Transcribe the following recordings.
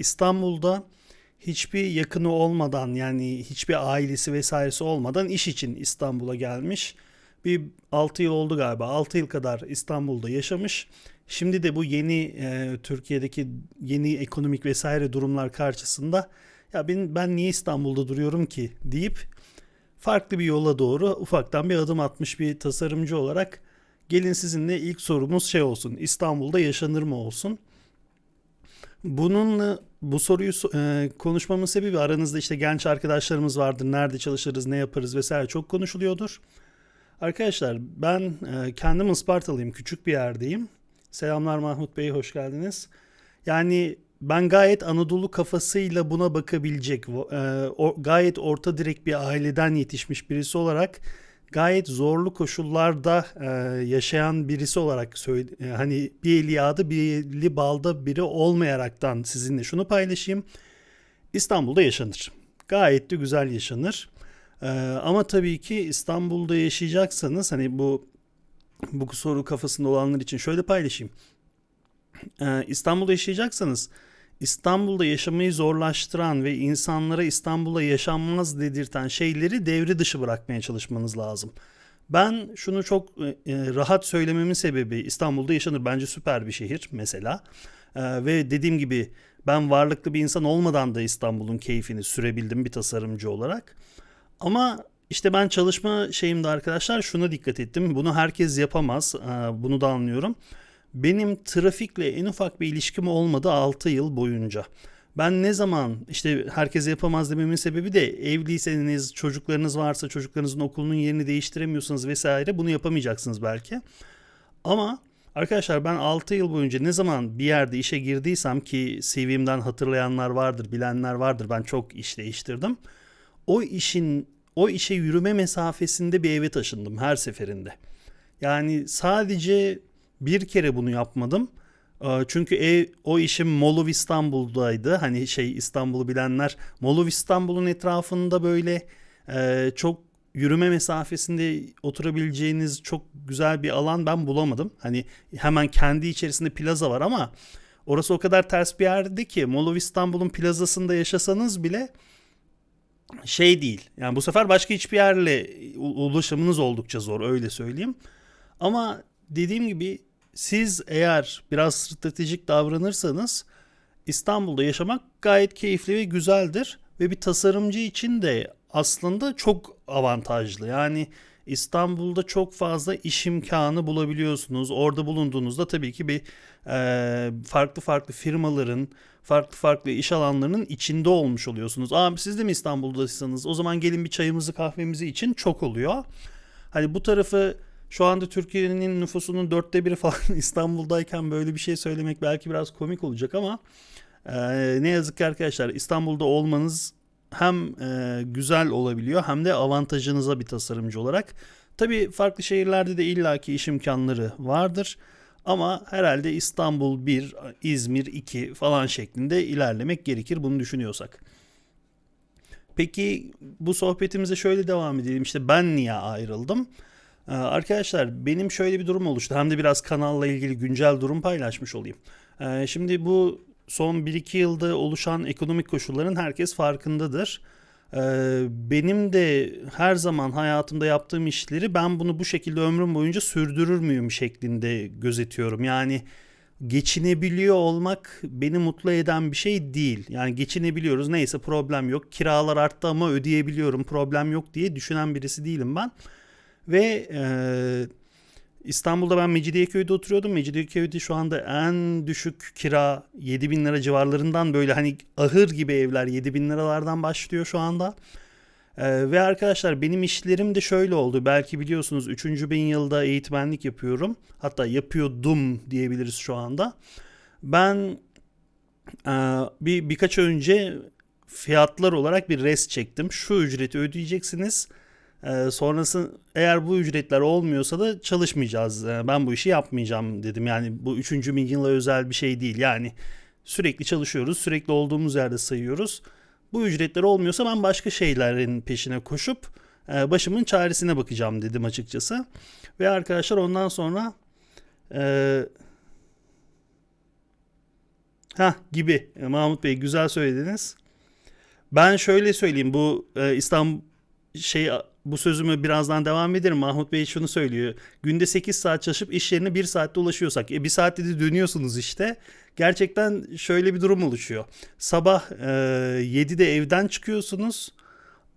İstanbul'da hiçbir yakını olmadan yani hiçbir ailesi vesairesi olmadan iş için İstanbul'a gelmiş. Bir 6 yıl oldu galiba. 6 yıl kadar İstanbul'da yaşamış. Şimdi de bu yeni e, Türkiye'deki yeni ekonomik vesaire durumlar karşısında ya ben, ben niye İstanbul'da duruyorum ki deyip farklı bir yola doğru ufaktan bir adım atmış bir tasarımcı olarak gelin sizinle ilk sorumuz şey olsun. İstanbul'da yaşanır mı olsun? Bununla bu soruyu e, konuşmamın sebebi aranızda işte genç arkadaşlarımız vardır. Nerede çalışırız, ne yaparız vesaire çok konuşuluyordur. Arkadaşlar ben e, kendim Ispartalıyım. Küçük bir yerdeyim. Selamlar Mahmut Bey, hoş geldiniz. Yani ben gayet Anadolu kafasıyla buna bakabilecek, e, o, gayet orta direk bir aileden yetişmiş birisi olarak gayet zorlu koşullarda e, yaşayan birisi olarak söyle, e, hani bir eli yağda bir eli balda biri olmayaraktan sizinle şunu paylaşayım. İstanbul'da yaşanır. Gayet de güzel yaşanır. E, ama tabii ki İstanbul'da yaşayacaksanız hani bu bu soru kafasında olanlar için şöyle paylaşayım. E, İstanbul'da yaşayacaksanız İstanbul'da yaşamayı zorlaştıran ve insanlara İstanbul'da yaşanmaz dedirten şeyleri devre dışı bırakmaya çalışmanız lazım. Ben şunu çok e, e, rahat söylememin sebebi İstanbul'da yaşanır bence süper bir şehir mesela. E, ve dediğim gibi ben varlıklı bir insan olmadan da İstanbul'un keyfini sürebildim bir tasarımcı olarak. Ama işte ben çalışma şeyimde arkadaşlar şuna dikkat ettim. Bunu herkes yapamaz. Bunu da anlıyorum. Benim trafikle en ufak bir ilişkim olmadı 6 yıl boyunca. Ben ne zaman işte herkes yapamaz dememin sebebi de evliyseniz, çocuklarınız varsa çocuklarınızın okulunun yerini değiştiremiyorsanız vesaire bunu yapamayacaksınız belki. Ama arkadaşlar ben 6 yıl boyunca ne zaman bir yerde işe girdiysem ki CV'mden hatırlayanlar vardır, bilenler vardır. Ben çok iş değiştirdim. O işin o işe yürüme mesafesinde bir eve taşındım her seferinde. Yani sadece bir kere bunu yapmadım. Ee, çünkü ev, o işim Molov İstanbul'daydı. Hani şey İstanbul'u bilenler Molov İstanbul'un etrafında böyle e, çok yürüme mesafesinde oturabileceğiniz çok güzel bir alan ben bulamadım. Hani hemen kendi içerisinde plaza var ama orası o kadar ters bir yerde ki Molov İstanbul'un plazasında yaşasanız bile şey değil. Yani bu sefer başka hiçbir yerle ulaşımınız oldukça zor öyle söyleyeyim. Ama dediğim gibi siz eğer biraz stratejik davranırsanız İstanbul'da yaşamak gayet keyifli ve güzeldir ve bir tasarımcı için de aslında çok avantajlı. Yani İstanbul'da çok fazla iş imkanı bulabiliyorsunuz. Orada bulunduğunuzda tabii ki bir e, farklı farklı firmaların, farklı farklı iş alanlarının içinde olmuş oluyorsunuz. Abi siz de mi İstanbul'dasınız? O zaman gelin bir çayımızı kahvemizi için çok oluyor. Hani bu tarafı şu anda Türkiye'nin nüfusunun dörtte biri falan İstanbul'dayken böyle bir şey söylemek belki biraz komik olacak ama e, ne yazık ki arkadaşlar İstanbul'da olmanız hem e, güzel olabiliyor hem de avantajınıza bir tasarımcı olarak. Tabii farklı şehirlerde de illaki iş imkanları vardır. Ama herhalde İstanbul 1, İzmir 2 falan şeklinde ilerlemek gerekir bunu düşünüyorsak. Peki bu sohbetimize şöyle devam edelim. İşte ben niye ayrıldım? Ee, arkadaşlar benim şöyle bir durum oluştu. Hem de biraz kanalla ilgili güncel durum paylaşmış olayım. Ee, şimdi bu son 1-2 yılda oluşan ekonomik koşulların herkes farkındadır. Ee, benim de her zaman hayatımda yaptığım işleri ben bunu bu şekilde ömrüm boyunca sürdürür müyüm şeklinde gözetiyorum. Yani geçinebiliyor olmak beni mutlu eden bir şey değil. Yani geçinebiliyoruz neyse problem yok. Kiralar arttı ama ödeyebiliyorum problem yok diye düşünen birisi değilim ben. Ve e, İstanbul'da ben Mecidiyeköy'de oturuyordum. Mecidiyeköy'de şu anda en düşük kira 7 bin lira civarlarından böyle hani ahır gibi evler 7 bin liralardan başlıyor şu anda. Ee, ve arkadaşlar benim işlerim de şöyle oldu. Belki biliyorsunuz 3. bin yılda eğitmenlik yapıyorum. Hatta yapıyordum diyebiliriz şu anda. Ben e, bir birkaç önce fiyatlar olarak bir res çektim. Şu ücreti ödeyeceksiniz ee, sonrası eğer bu ücretler olmuyorsa da çalışmayacağız. Ee, ben bu işi yapmayacağım dedim. Yani bu 3. bin yıla özel bir şey değil. Yani sürekli çalışıyoruz, sürekli olduğumuz yerde sayıyoruz. Bu ücretler olmuyorsa ben başka şeylerin peşine koşup e, başımın çaresine bakacağım dedim açıkçası. Ve arkadaşlar ondan sonra e, Ha gibi E, Mahmut Bey güzel söylediniz. Ben şöyle söyleyeyim bu e, İstanbul şey bu sözümü birazdan devam ederim. Mahmut Bey şunu söylüyor. Günde 8 saat çalışıp iş yerine 1 saatte ulaşıyorsak. E, 1 saatte de dönüyorsunuz işte. Gerçekten şöyle bir durum oluşuyor. Sabah e, 7'de evden çıkıyorsunuz.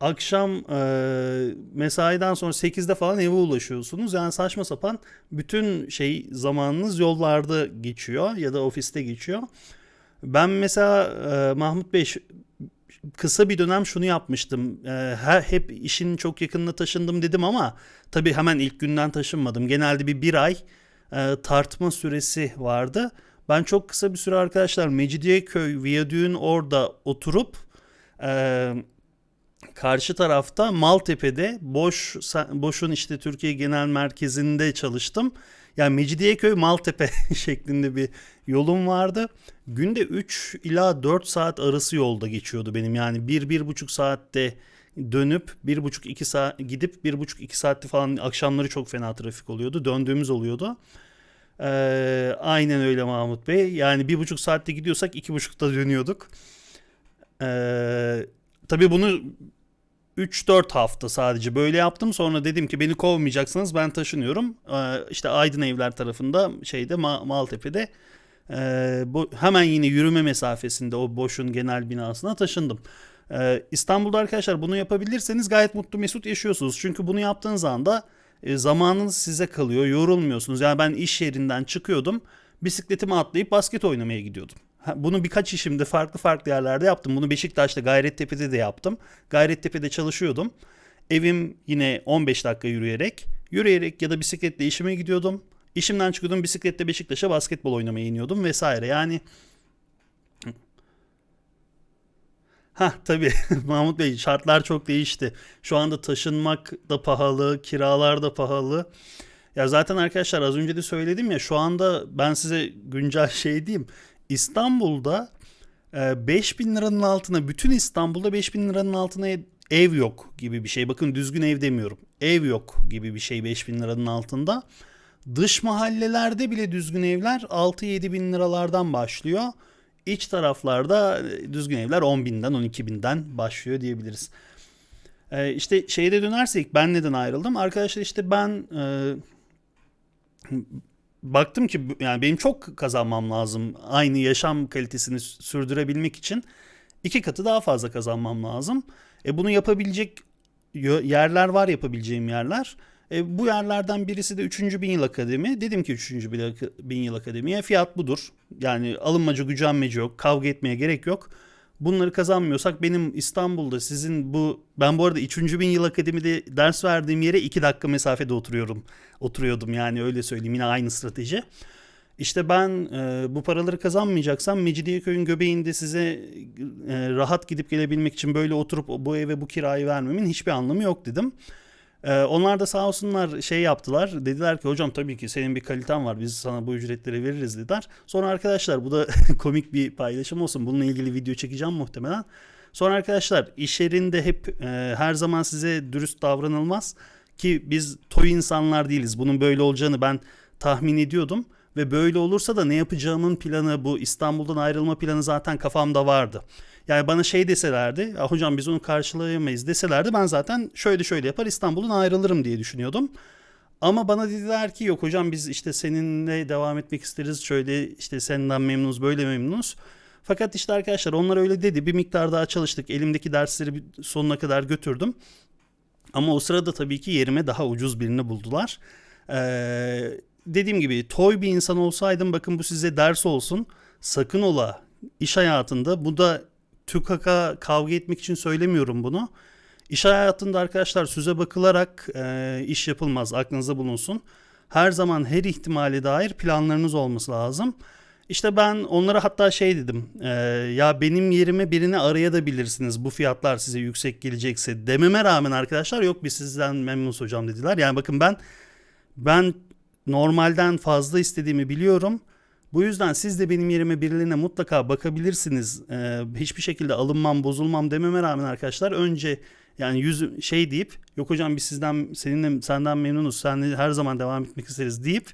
Akşam e, mesaiden sonra 8'de falan eve ulaşıyorsunuz. Yani saçma sapan bütün şey zamanınız yollarda geçiyor ya da ofiste geçiyor. Ben mesela e, Mahmut Bey kısa bir dönem şunu yapmıştım. E, her, hep işin çok yakınına taşındım dedim ama tabii hemen ilk günden taşınmadım. Genelde bir bir ay e, tartma süresi vardı. Ben çok kısa bir süre arkadaşlar Mecidiyeköy Viyadüğün orada oturup e, karşı tarafta Maltepe'de Boş Boş'un işte Türkiye Genel Merkezi'nde çalıştım. Yani Mecidiyeköy Maltepe şeklinde bir yolum vardı. Günde 3 ila 4 saat arası yolda geçiyordu benim. Yani 1-1,5 saatte dönüp 1,5-2 saat gidip 1,5-2 saatte falan akşamları çok fena trafik oluyordu. Döndüğümüz oluyordu. Ee, aynen öyle Mahmut Bey. Yani bir buçuk saatte gidiyorsak iki buçukta dönüyorduk. Ee, tabii bunu 3-4 hafta sadece böyle yaptım. Sonra dedim ki beni kovmayacaksınız ben taşınıyorum. Ee, işte Aydın Evler tarafında şeyde Ma- Maltepe'de ee, bu, hemen yine yürüme mesafesinde o Boş'un genel binasına taşındım. Ee, İstanbul'da arkadaşlar bunu yapabilirseniz gayet mutlu mesut yaşıyorsunuz. Çünkü bunu yaptığınız anda e, zamanınız size kalıyor, yorulmuyorsunuz. Yani ben iş yerinden çıkıyordum, bisikletimi atlayıp basket oynamaya gidiyordum. Bunu birkaç işimde farklı farklı yerlerde yaptım. Bunu Beşiktaş'ta Gayrettepe'de de yaptım. Gayrettepe'de çalışıyordum. Evim yine 15 dakika yürüyerek, yürüyerek ya da bisikletle işime gidiyordum. İşimden çıkıyordum bisikletle Beşiktaş'a basketbol oynamaya iniyordum vesaire. Yani Ha tabii Mahmut Bey şartlar çok değişti. Şu anda taşınmak da pahalı, kiralar da pahalı. Ya zaten arkadaşlar az önce de söyledim ya şu anda ben size güncel şey diyeyim. İstanbul'da e, 5000 liranın altına bütün İstanbul'da 5000 liranın altına ev yok gibi bir şey. Bakın düzgün ev demiyorum. Ev yok gibi bir şey 5000 liranın altında. Dış mahallelerde bile düzgün evler 6-7 bin liralardan başlıyor. İç taraflarda e, düzgün evler 10 binden 12 binden başlıyor diyebiliriz. Ee, işte şeyde dönersek ben neden ayrıldım? Arkadaşlar işte ben e, baktım ki yani benim çok kazanmam lazım. Aynı yaşam kalitesini sü- sürdürebilmek için iki katı daha fazla kazanmam lazım. E bunu yapabilecek yerler var yapabileceğim yerler. E, bu yerlerden birisi de 3. Bin Yıl Akademi. Dedim ki 3. Bin Yıl- Bin Yıl Akademi'ye fiyat budur. Yani alınmaca gücenmece yok. Kavga etmeye gerek yok. Bunları kazanmıyorsak benim İstanbul'da sizin bu ben bu arada 3. Bin Yıl Akademi'de ders verdiğim yere 2 dakika mesafede oturuyorum. Oturuyordum yani öyle söyleyeyim yine aynı strateji. İşte ben e, bu paraları kazanmayacaksam Mecidiyeköy'ün göbeğinde size e, rahat gidip gelebilmek için böyle oturup bu eve bu kirayı vermemin hiçbir anlamı yok dedim. Ee, onlar da sağ olsunlar şey yaptılar. Dediler ki hocam tabii ki senin bir kaliten var. Biz sana bu ücretleri veririz dediler. Sonra arkadaşlar bu da komik bir paylaşım olsun. Bununla ilgili video çekeceğim muhtemelen. Sonra arkadaşlar iş yerinde hep e, her zaman size dürüst davranılmaz. Ki biz toy insanlar değiliz. Bunun böyle olacağını ben tahmin ediyordum. Ve böyle olursa da ne yapacağımın planı bu İstanbul'dan ayrılma planı zaten kafamda vardı. Yani bana şey deselerdi, "Ya hocam biz onu karşılayamayız deselerdi ben zaten şöyle şöyle yapar İstanbul'dan ayrılırım diye düşünüyordum. Ama bana dediler ki yok hocam biz işte seninle devam etmek isteriz. Şöyle işte senden memnunuz böyle memnunuz. Fakat işte arkadaşlar onlar öyle dedi. Bir miktar daha çalıştık. Elimdeki dersleri sonuna kadar götürdüm. Ama o sırada tabii ki yerime daha ucuz birini buldular. Ee, dediğim gibi toy bir insan olsaydım bakın bu size ders olsun. Sakın ola iş hayatında bu da tükaka kavga etmek için söylemiyorum bunu. İş hayatında arkadaşlar söze bakılarak e, iş yapılmaz aklınızda bulunsun. Her zaman her ihtimale dair planlarınız olması lazım. İşte ben onlara hatta şey dedim. e, ya benim yerime birini arayabilirsiniz. Bu fiyatlar size yüksek gelecekse dememe rağmen arkadaşlar yok biz sizden memnunuz hocam dediler. Yani bakın ben ben normalden fazla istediğimi biliyorum. Bu yüzden siz de benim yerime birilerine mutlaka bakabilirsiniz. Ee, hiçbir şekilde alınmam, bozulmam dememe rağmen arkadaşlar önce yani yüz şey deyip yok hocam biz sizden seninle senden memnunuz. Seninle her zaman devam etmek isteriz deyip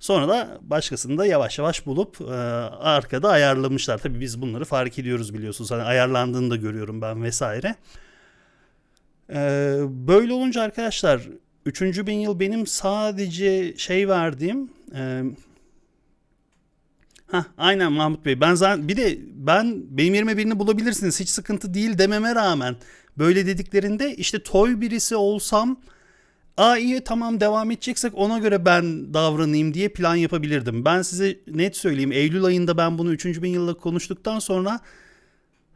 Sonra da başkasını da yavaş yavaş bulup e, arkada ayarlamışlar. Tabii biz bunları fark ediyoruz biliyorsunuz. Hani ayarlandığını da görüyorum ben vesaire. E, böyle olunca arkadaşlar 3. bin yıl benim sadece şey verdiğim e, Hah, aynen Mahmut Bey. Ben zaten bir de ben benim yerime birini bulabilirsiniz. Hiç sıkıntı değil dememe rağmen böyle dediklerinde işte toy birisi olsam Aa iyi tamam devam edeceksek ona göre ben davranayım diye plan yapabilirdim. Ben size net söyleyeyim Eylül ayında ben bunu 3. bin yılla konuştuktan sonra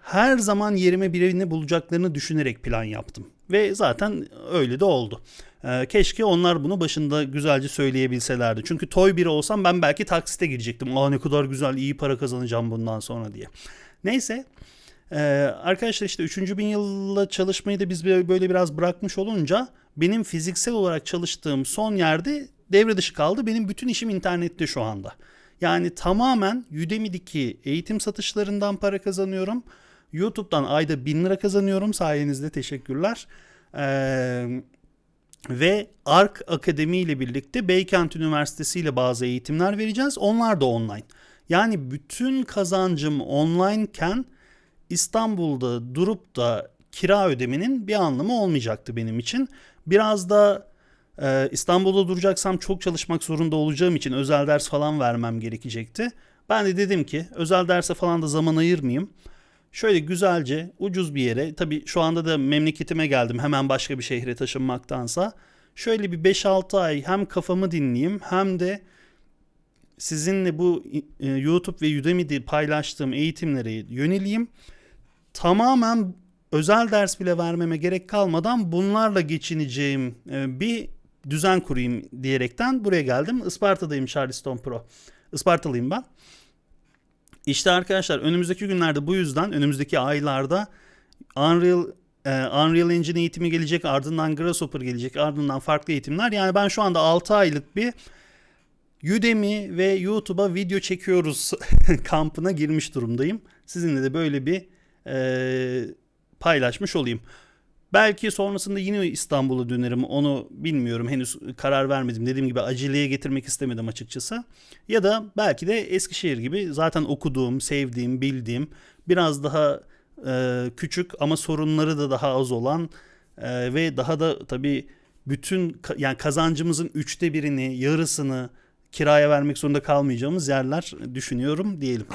her zaman yerime birini bulacaklarını düşünerek plan yaptım. Ve zaten öyle de oldu. Ee, keşke onlar bunu başında güzelce söyleyebilselerdi. Çünkü toy biri olsam ben belki taksite girecektim. Aa ne kadar güzel iyi para kazanacağım bundan sonra diye. Neyse. Ee, arkadaşlar işte 3. bin yılla çalışmayı da biz böyle biraz bırakmış olunca benim fiziksel olarak çalıştığım son yerde devre dışı kaldı. Benim bütün işim internette şu anda. Yani tamamen Udemy'deki eğitim satışlarından para kazanıyorum. YouTube'dan ayda 1000 lira kazanıyorum sayenizde teşekkürler. Ee, ve ARK Akademi ile birlikte Beykent Üniversitesi ile bazı eğitimler vereceğiz. Onlar da online. Yani bütün kazancım onlineken İstanbul'da durup da kira ödemenin bir anlamı olmayacaktı benim için. Biraz da e, İstanbul'da duracaksam çok çalışmak zorunda olacağım için özel ders falan vermem gerekecekti. Ben de dedim ki özel derse falan da zaman ayırmayayım. Şöyle güzelce ucuz bir yere tabii şu anda da memleketime geldim hemen başka bir şehre taşınmaktansa. Şöyle bir 5-6 ay hem kafamı dinleyeyim hem de sizinle bu e, YouTube ve Udemy'de paylaştığım eğitimlere yöneleyim. Tamamen özel ders bile vermeme gerek kalmadan bunlarla geçineceğim e, bir düzen kurayım diyerekten buraya geldim. Isparta'dayım Charleston Pro. Ispartalıyım ben. İşte arkadaşlar önümüzdeki günlerde bu yüzden önümüzdeki aylarda Unreal e, Unreal Engine eğitimi gelecek, ardından Grasshopper gelecek, ardından farklı eğitimler. Yani ben şu anda 6 aylık bir Udemy ve YouTube'a video çekiyoruz kampına girmiş durumdayım. Sizinle de böyle bir e, paylaşmış olayım. Belki sonrasında yine İstanbul'a dönerim onu bilmiyorum henüz karar vermedim. Dediğim gibi aceleye getirmek istemedim açıkçası. Ya da belki de Eskişehir gibi zaten okuduğum, sevdiğim, bildiğim biraz daha e, küçük ama sorunları da daha az olan e, ve daha da tabii bütün yani kazancımızın üçte birini, yarısını kiraya vermek zorunda kalmayacağımız yerler düşünüyorum diyelim.